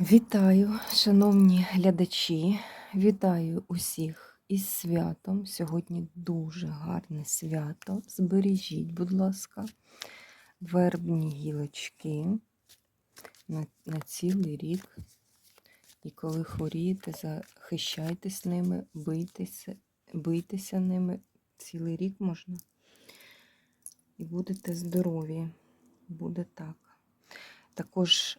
Вітаю, шановні глядачі, вітаю усіх із святом. Сьогодні дуже гарне свято. Збережіть, будь ласка, вербні гілочки на, на цілий рік. І коли хворієте, захищайтесь ними, бийтеся, бийтеся ними цілий рік можна. І будете здорові. Буде так. Також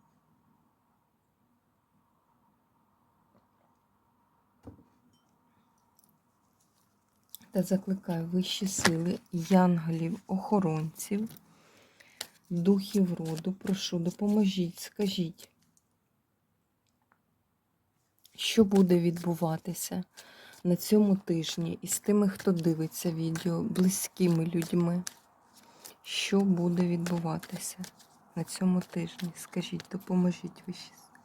Та закликаю вищі сили, янголів, охоронців, духів роду, прошу, допоможіть, скажіть, що буде відбуватися на цьому тижні із тими, хто дивиться відео, близькими людьми. Що буде відбуватися на цьому тижні? Скажіть, допоможіть вищі сили.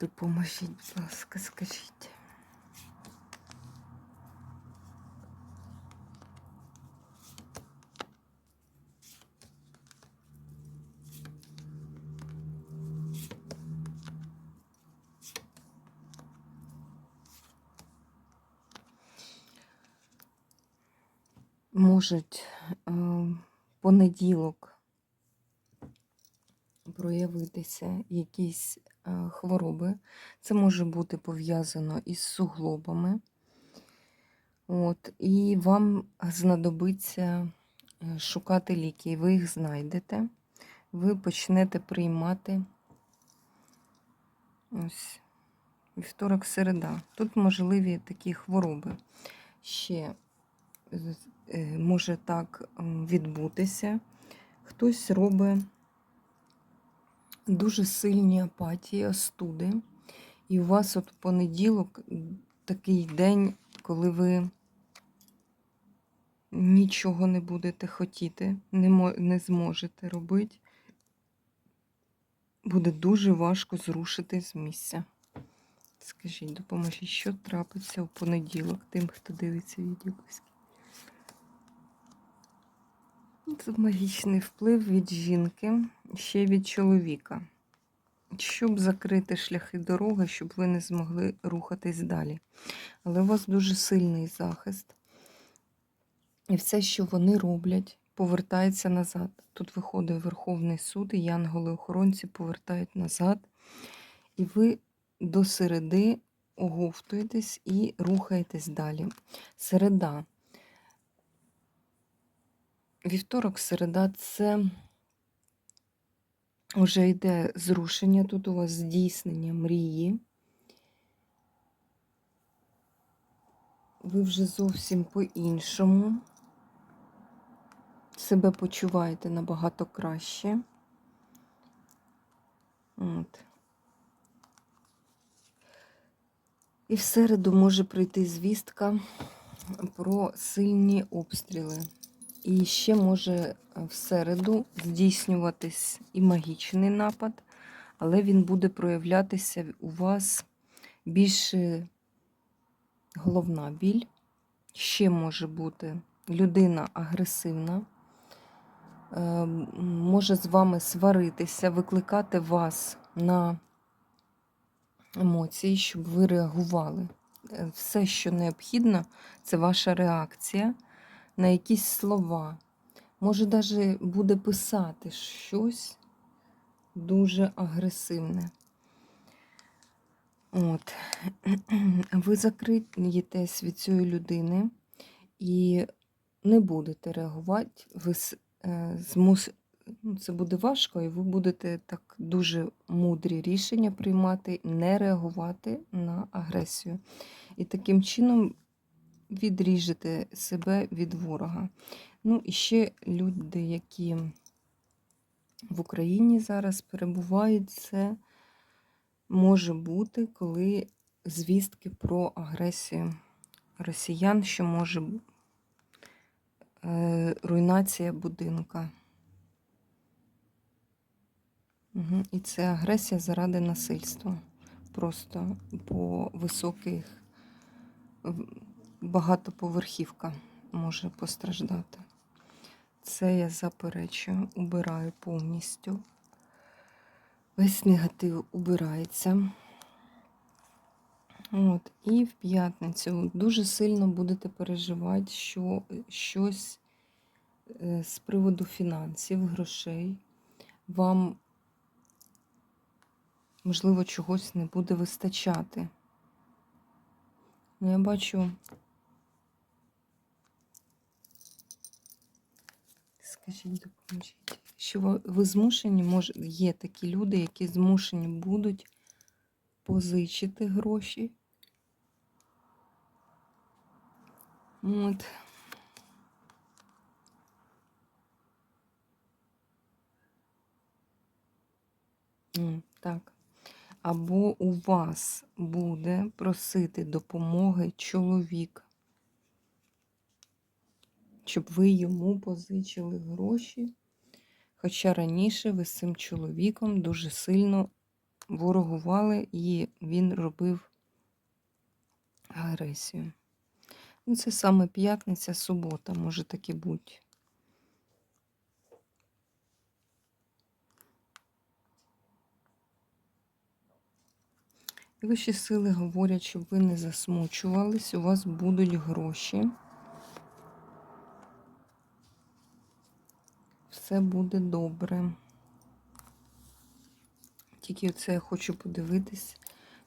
Допоможіть, будь ласка, скажіть. Можуть понеділок проявитися якісь е, хвороби. Це може бути пов'язано із суглобами. От, І вам знадобиться е, шукати ліки, ви їх знайдете, ви почнете приймати ось вівторок середа. Тут можливі такі хвороби. Ще може так відбутися. Хтось робить дуже сильні апатії, остуди. І у вас от в понеділок такий день, коли ви нічого не будете хотіти, не, не зможете робити. Буде дуже важко зрушити з місця. Скажіть, допоможіть, що трапиться в понеділок тим, хто дивиться відео. Це магічний вплив від жінки, ще від чоловіка, щоб закрити шляхи дороги, щоб ви не змогли рухатись далі. Але у вас дуже сильний захист. І все, що вони роблять, повертається назад. Тут виходить Верховний суд, і янголи-охоронці повертають назад. І ви до середи оговтуєтесь і рухаєтесь далі. Середа. Вівторок, середа це вже йде зрушення. Тут у вас здійснення мрії. Ви вже зовсім по-іншому себе почуваєте набагато краще. От. І в середу може прийти звістка про сильні обстріли. І ще може е, в середу здійснюватись і магічний напад, але він буде проявлятися у вас більше головна біль. Ще може бути людина агресивна, е, може з вами сваритися, викликати вас на емоції, щоб ви реагували. Е, все, що необхідно, це ваша реакція на якісь слова. Може, навіть буде писати щось дуже агресивне. От. Ви закриєтесь від цієї людини і не будете реагувати, ви е, змус... Ну, це буде важко, і ви будете так дуже мудрі рішення приймати, не реагувати на агресію. І таким чином відріжете себе від ворога. Ну, і ще люди, які в Україні зараз перебувають, це може бути, коли звістки про агресію росіян, що може е, руйнація будинка. Угу. І це агресія заради насильства. Просто по високих багатоповерхівка може постраждати. Це я заперечую, убираю повністю. Весь негатив убирається. От, і в п'ятницю дуже сильно будете переживати, що щось е, з приводу фінансів, грошей вам, можливо, чогось не буде вистачати. Ну, я бачу. Скажіть, допоможіть. Що ви, ви змушені, може, є такі люди, які змушені будуть позичити гроші. От. Так. Або у вас буде просити допомоги чоловік, щоб ви йому позичили гроші. Хоча раніше ви з цим чоловіком дуже сильно ворогували і він робив агресію. Ну, це саме п'ятниця, субота, може таки бути. Вищі сили говорять, щоб ви не засмучувались, у вас будуть гроші. Все буде добре. Тільки оце я хочу подивитись.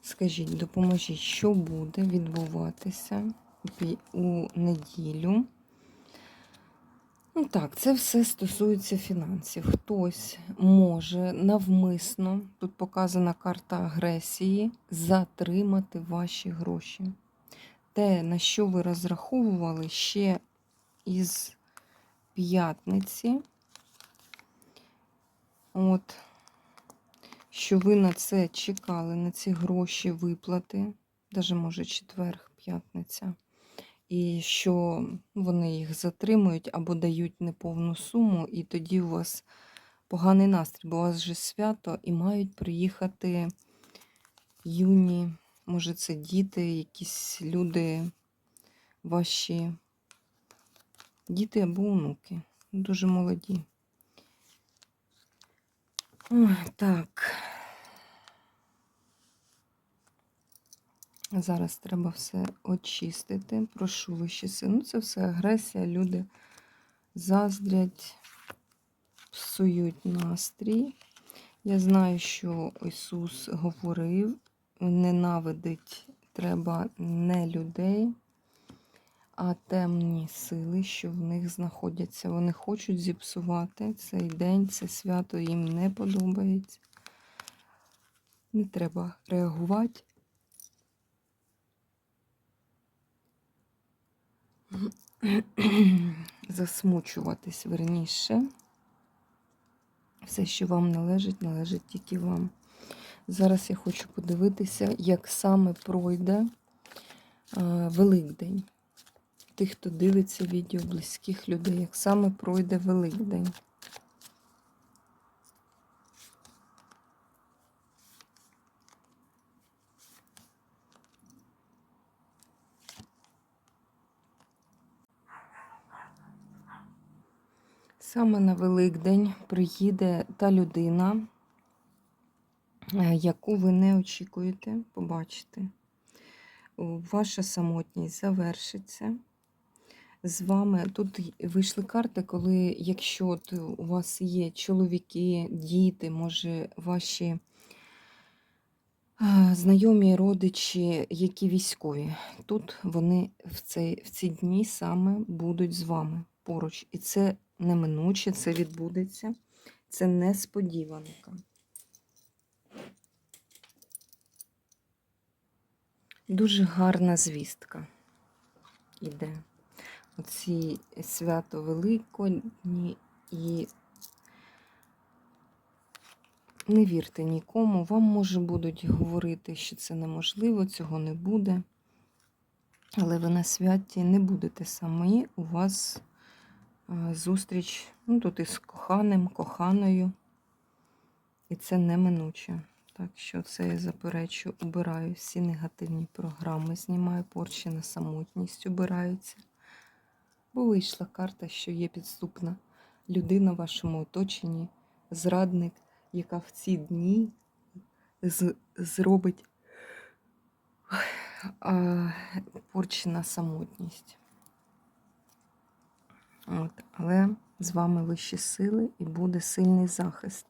Скажіть, допоможіть, що буде відбуватися у неділю. Ну так, це все стосується фінансів. Хтось може навмисно, тут показана карта агресії, затримати ваші гроші. Те, на що ви розраховували ще із п'ятниці. От, що ви на це чекали, на ці гроші виплати, навіть може четверг, п'ятниця, і що вони їх затримують або дають неповну суму, і тоді у вас поганий настрій, бо у вас же свято і мають приїхати юні, може, це діти, якісь люди, ваші діти або онуки, дуже молоді. Так. Зараз треба все очистити. Прошу вищі сили. Ну, це все агресія, люди заздрять, псують настрій. Я знаю, що Ісус говорив, ненавидить треба не людей, а темні сили, що в них знаходяться. Вони хочуть зіпсувати цей день, це свято їм не подобається. Не треба реагувати. Засмучуватись верніше. Все, що вам належить, належить тільки вам. Зараз я хочу подивитися, як саме пройде а, Великдень. Тих, хто дивиться відео близьких людей, як саме пройде Великдень. Саме на Великдень приїде та людина, е, яку ви не очікуєте побачити. Ваша самотність завершиться. З вами тут вийшли карти, коли якщо от у вас є чоловіки, діти, може, ваші знайомі родичі, які військові, тут вони в, цей, в ці дні саме будуть з вами поруч. І це неминуче, це відбудеться. Це несподіванка. Дуже гарна звістка іде. Оці свято Великодні і не вірте нікому. Вам може будуть говорити, що це неможливо, цього не буде. Але ви на святі не будете самі, у вас е, зустріч ну, тут із коханим, коханою. І це неминуче. Так що це я заперечу, убираю всі негативні програми, знімаю порчі на самотність, убираються. Бо вийшла карта, що є підступна людина в вашому оточенні, зрадник, яка в ці дні зробить а, порчі на самотність. От, але з вами вищі сили і буде сильний захист.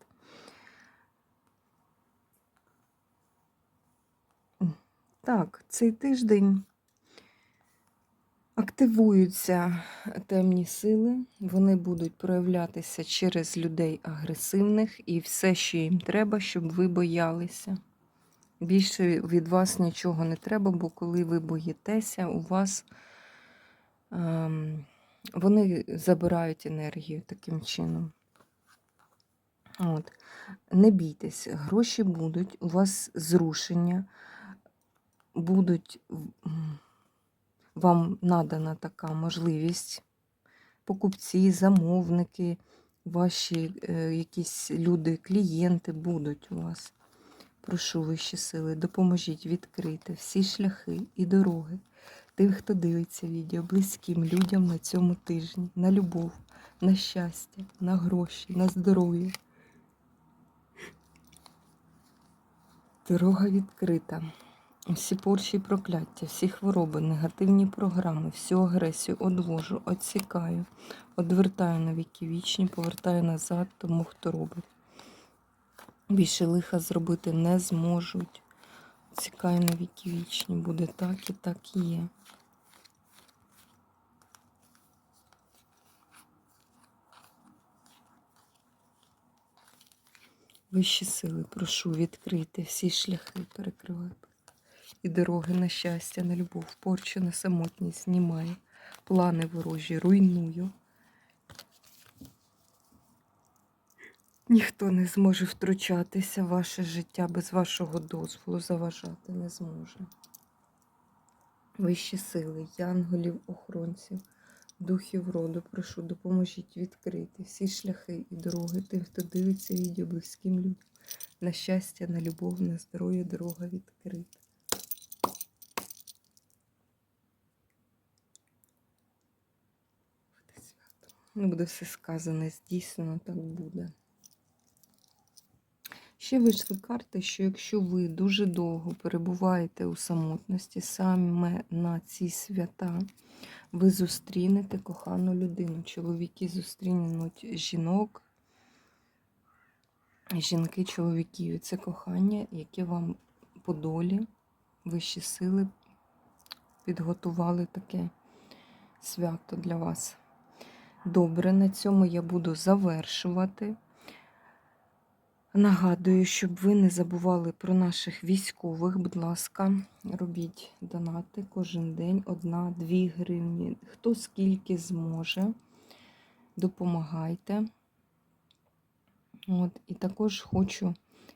Так, цей тиждень активуються темні сили, вони будуть проявлятися через людей агресивних і все, що їм треба, щоб ви боялися. Більше від вас нічого не треба, бо коли ви боїтеся, у вас ем, вони забирають енергію таким чином. От. Не бійтесь, гроші будуть, у вас зрушення, будуть вам надана така можливість. Покупці, замовники, ваші е, якісь люди, клієнти будуть у вас. Прошу вищі сили, допоможіть відкрити всі шляхи і дороги тим, хто дивиться відео, близьким людям на цьому тижні, на любов, на щастя, на гроші, на здоров'я. Дорога відкрита. Всі порчі і прокляття, всі хвороби, негативні програми, всю агресію одвожу, отсікаю, одвертаю на віки вічні, повертаю назад тому, хто робить. Більше лиха зробити не зможуть. Цікаю на віки вічні. Буде так і так і є. Вищі сили, прошу відкрити всі шляхи, перекривати. І дороги на щастя, на любов, порчу на самотність знімаю. Плани ворожі руйную. Ніхто не зможе втручатися в ваше життя без вашого дозволу, заважати не зможе. Вищі сили, янголів, охоронців, духів роду, прошу, допоможіть відкрити всі шляхи і дороги тим, хто дивиться відео близьким людям. На щастя, на любов, на здоров'я, дорога відкрита. Не буде все сказане, здійснено, так буде. Ще вийшли карти, що якщо ви дуже довго перебуваєте у самотності, саме на ці свята, ви зустрінете кохану людину. Чоловіки зустрінуть жінок, жінки чоловіків. Це кохання, яке вам по долі, вищі сили підготували таке свято для вас. Добре, на цьому я буду завершувати. Нагадую, щоб ви не забували про наших військових, будь ласка, робіть донати кожен день, одна-дві гривні. Хто скільки зможе, допомагайте. От, І також хочу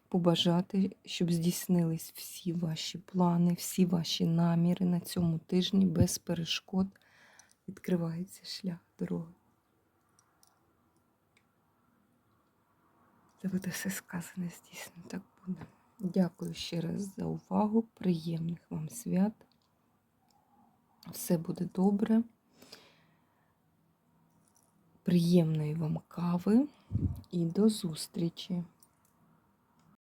побажати, щоб здійснились всі ваші плани, всі ваші наміри на цьому тижні без перешкод. Відкривається шлях дороги. Це буде все сказане, здійсно так буде. Дякую ще раз за увагу. Приємних вам свят. Все буде добре. Приємної вам кави і до зустрічі!